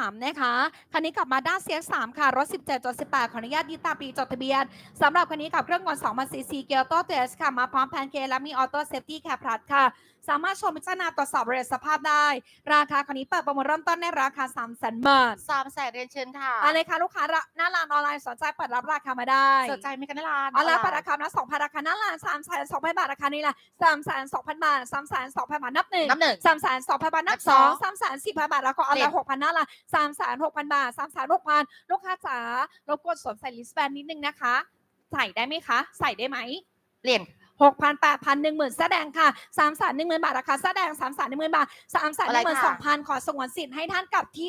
3 นะคะคันนี้กลับมาด้าน CX3 ค่ะ รถ 17จด18 ขออนุญาตดีตาปีจดทะเบียนสำหรับคันนี้กับเครื่องกล2,000ซีซีเกียร์โตเตสค่ะ มาพร้อมแพนเค้กและมีออโต้เซฟตี้แคปพลัสค่ะ สามารถชมพิจารณาตรวจสอบเรทสภาพได้ ราคาคันนี้เปิดประมูลเริ่มต้นในราคา 3 0 0 0 0 0บาทสามแสนเรียนเชิญค่ะอะไรคะลูกค้าหน้าร้านออนไลน์สนใจเปิดรับราคามาได้สนใจมีกันหน้าร้านออนไลน์ปิราคานะสองพันราคาหน้าร้านสามแสนสองพันบาทราคานี้ละสามแสนสองพันบาทสามแสนสองพันบาทนับหนึ่งนับหนึ่ง3 2 0 0 0บาทนับสองสามแส0 0 0บาทแล้วก็ออนไลน์6,000หน้าร้านสามแสนหกพันบาทสามแสนหกพันลูกค้าจ๋ารบกวนสวมใส่ลิสแบนนิดนึงนะคะ ใส่ได้ไหมคะ ใส่ได้ไหมเปลี่ยนหกพันแปดพันหนึ่งหมื่นแสดงค่ะสามแสนหนึ่งหมื่นบาทราคาแสดงสามแสนหนึ่งหมื่นบาทสามแสนหนึ่งหมื่นสองพันขอสงวนสิทธิ์ให้ท่านกับที่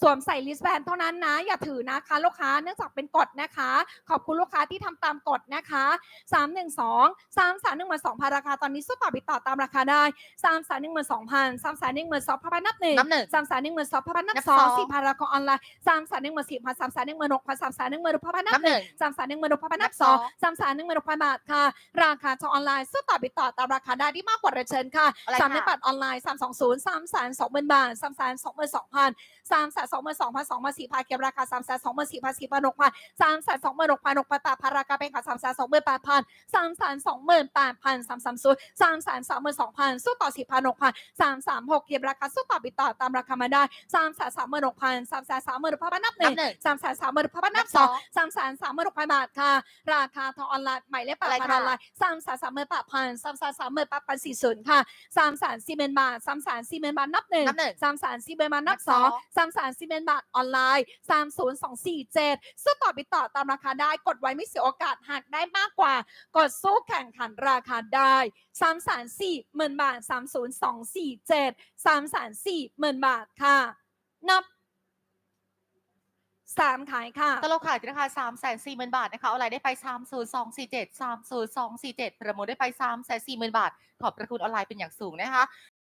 สวมใส่ลิสแบนเท่านั้นนะ อย่าถือนะคะลูกค้าเนื่องจากเป็นกฎนะคะ ขอบคุณลูกค้าที่ทำตามกฎนะคะสามหนึ่งสองสามแสนหนึ่งหมื่นสองพันราคาตอนนี้สู้ต่อบิดต่อตามราคาได้สามแสนหนึ่งหมื่นสองพันสามแสนหนึ่งหมื่นสองพันนับหนึ่งน้ำหนึ่งสามแสนหนึ่งหมื่นสองพันนับนับสองสองสี่พันราคาออนไลน์สามแสนหนึ่งหมื่นสี่พันสามแสนหนึ่งหมื่นหกพันสามแสนหนึ่งหมื่นหกพันนันับบหหนึ่นึ่งงสามแสนหนึ่งหมื่นหกพันนับนับสสอองงสามแสนหนึ่งหมื่นหกพันบาทค่ะ ราคาทางออนไลน์ซื้อต่อบิดต่อตามราคาได้ที่มากกว่าเรทเชิญค่ะอะไรสามในค่ะบัตรออนไลน์สามสองศูนย์สามแสนสองหมื่นบาทสามแสนสองหมื่นสองพัน สามแสนสองหมื่นสองพันสองหมื่นสี่พันเก็บราคาสามแสนสองหมื่นสี่พันสี่พันหกพันสามแสนสองหมื่นหกพันหกพันแปดพันราคาเป็นค่ะสามแสนสองหมื่นแปดพันสามแสนสองหมื่นแปดพันสามสามศูนย์สามแสนสามหมื่นสองพันสู้ต่อสี่พันหกพันสามสามหกเก็บราคาสู้ต่อบิดต่อตามราคามาได้สามแสนสามหมื่นหกพันสามแสนสามหมื่นหกพันนับหนึ่งสามแสนสามหมื่นหกพันนับสองสามแสนสามหมื่นหกพันบาทค่ะ ราคาทางออนไลน์หมายเลขแปดพันออนไลน์สามแสนสามหมื่นแปดพันสามแสนสามหมื่นแปดพันสี่ศูนย์ค่ะสามแสนสี่หมื่นบาทสามแสนสี่หมื่นบาทนับหนึ่งนับหนึ่งสามแสนสี่หมื่นบาทนับสอองสามแสนสี่หมื่นบาทออนไลน์สามศูนย์สองสี่เจ็ดสู้ต่อบิดต่อตามราคาได้กดไว้ไม่เสียโอกาสหากได้มากกว่า กดสู้แข่งขันราคาได้สามแสนสี่หมื่นบาทสามศูนย์สองสี่เจ็ดสามแสนสี่หมื่นบาทค่ะ นับสามขายค่ะตลกขายที่ราคาสามแสนสี่หมื่นบาทนะคะเอาอะไรได้ไปสามศูนย์สองสี่เจ็ดสามศูนย์สองสี่เจ็ดประมูลได้ไปสามแสนสี่หมื่นบาท ขอบพระคุณออนไลน์เป็นอย่างสูงนะคะ